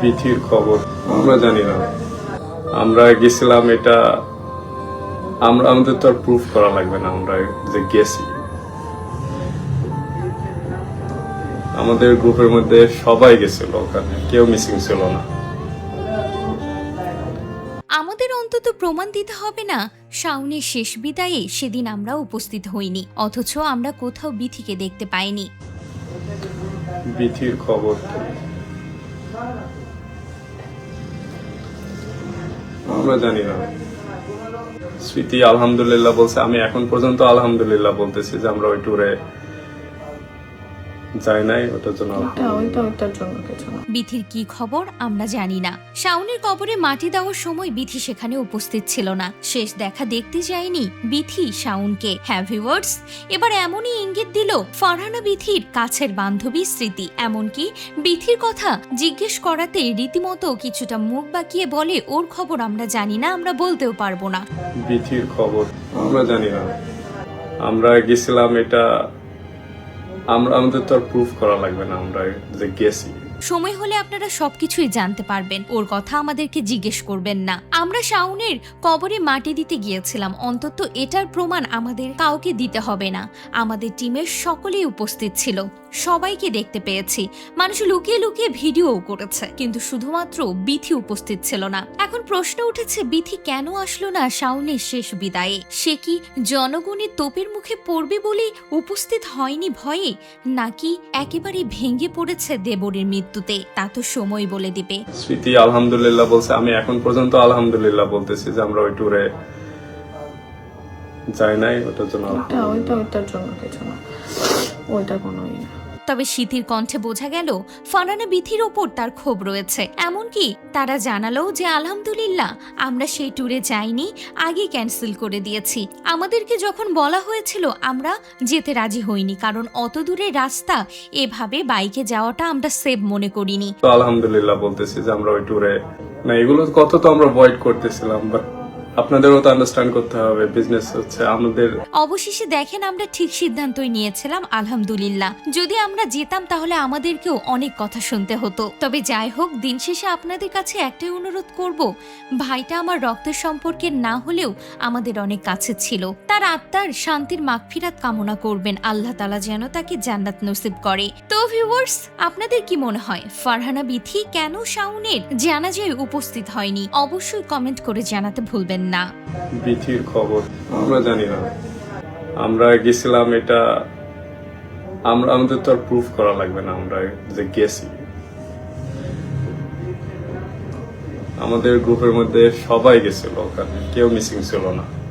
বিথির খবর। আমরা জানি না। আমরা গেছিলাম এটা আমরা আমাদের তো আর প্রুফ করা লাগবে না আমরা যে গেছি। আমাদের গ্রুপের মধ্যে সবাই গেছিল ওখানে কেউ মিসিং ছিল না। আমাদের অন্তত প্রমাণ দিতে হবে না শাওনের শেষ বিদায়ে সেদিন আমরা উপস্থিত হইনি অথচ আমরা কোথাও বিথিকে দেখতে পাইনি। বিথির খবর? আমরা জানি না। স্মৃতি আলহামদুলিল্লাহ বলছে, আমি এখন পর্যন্ত আলহামদুলিল্লাহ বলতেছি যে আমরা ওই ট্যুরে যাই নাই ওটার জন্য ওইটা ওইটার জন্য কিছু না। বিথির কি খবর আমরা জানি না। শাওনের কবরে মাটি দেওয়ার সময় বিথি সেখানে উপস্থিত ছিল না। শেষ দেখা দেখতে যায়নি বিথি শাওনকে। হ্যাঁ ভিউয়ার্স এবার এমনই ইঙ্গিত দিল ফারহানা বিথির কাছের বান্ধবী স্মৃতি। এমনকি বিথির কথা জিজ্ঞেস করাতে রীতিমতো কিছুটা মুখ বাঁকিয়ে বলে ওর খবর আমরা জানি না আমরা বলতেও পারব না। বিথির খবর আমরা জানি না। আমরা গেছিলাম এটা আমরা আমাদের তো আর প্রুফ করা লাগবে না, আমরা যে গেছি। সময় হলে আপনারা সবকিছুই জানতে পারবেন। ওর কথা আমাদেরকে জিজ্ঞেস করবেন না। আমরা শাওনের কবরে মাটি দিতে গিয়েছিলাম। অন্তত এটার প্রমাণ আমাদের কাউকে দিতে হবে না। আমাদের টিমের সকলেই উপস্থিত ছিল। সবাইকে দেখতে পেয়েছি। মানুষ লুকিয়ে লুকিয়ে ভিডিও করেছে কিন্তু শুধুমাত্র বিথি উপস্থিত ছিল না। এখন প্রশ্ন উঠেছে বিথি কেন আসলো না শাওনের শেষ বিদায়ে? সে কি জনগণের তোপের মুখে পড়বে বলে উপস্থিত হয়নি ভয়ে? নাকি একেবারে ভেঙে পড়েছে দেবরের মৃত্যুতে? তা তো সময় বলে দিবে। স্মৃতি আলহামদুলিল্লাহ বলছে আমি এখন পর্যন্ত আলহামদুলিল্লাহ বলতেছি যে আমরা ওই ট্যুরে যাই নাই ওটার জন্য ওটা ওইটা ওইটার জন্য কিছু না। ওইটা কোনোই না। তবে শীতির কণ্ঠে বোঝা গেল ফারানা বিথির ওপর তার ক্ষোভ রয়েছে। এমনকি তারা জানালো যে আলহামদুলিল্লাহ আমরা সেই ট্যুরে যাইনি আগে ক্যান্সেল করে দিয়েছি। আমাদেরকে যখন বলা হয়েছিল আমরা যেতে রাজি হইনি কারণ অত দূরের রাস্তা এভাবে বাইকে যাওয়াটা আমরা সেভ মনে করিনি। তো আলহামদুলিল্লাহ বলতেছি যে আমরা ওই ট্যুরে না এগুলো কত তো আমরা ভয়েড করতেছিলাম বাট আপনাদেরও তো আন্ডারস্ট্যান্ড করতে হবে বিজনেস হচ্ছে আমাদের। অবশেষে দেখেন আমরা ঠিক সিদ্ধান্তই নিয়েছিলাম, আলহামদুলিল্লাহ। যদি আমরা যেতাম তাহলে আমাদেরকেও অনেক কথা শুনতে হতো। তবে যাই হোক, দিন শেষে আপনাদের কাছে একটাই অনুরোধ করব, ভাইটা আমার রক্তের সম্পর্কে না হলেও আমাদের অনেক কাছে ছিল। তার আত্মার শান্তির মাগফিরাত কামনা করবেন, আল্লাহ তালা যেন তাকে জান্নাত নসিব করে। তো ভিউয়ার্স আপনাদের কি মনে হয়, ফারহানা বিথি কেন শাউনের জানাজায় উপস্থিত হয়নি? অবশ্যই কমেন্ট করে জানাতে ভুলবেন না। বিথির খবর, আমরা জানি না। আমরা গেছিলাম এটা, আমরা, আমাদের তো আর প্রুফ করা লাগবে না আমরা যে গেছি। আমাদের গ্রুপের মধ্যে সবাই গেছিল ওখানে, কেউ মিসিং ছিল না।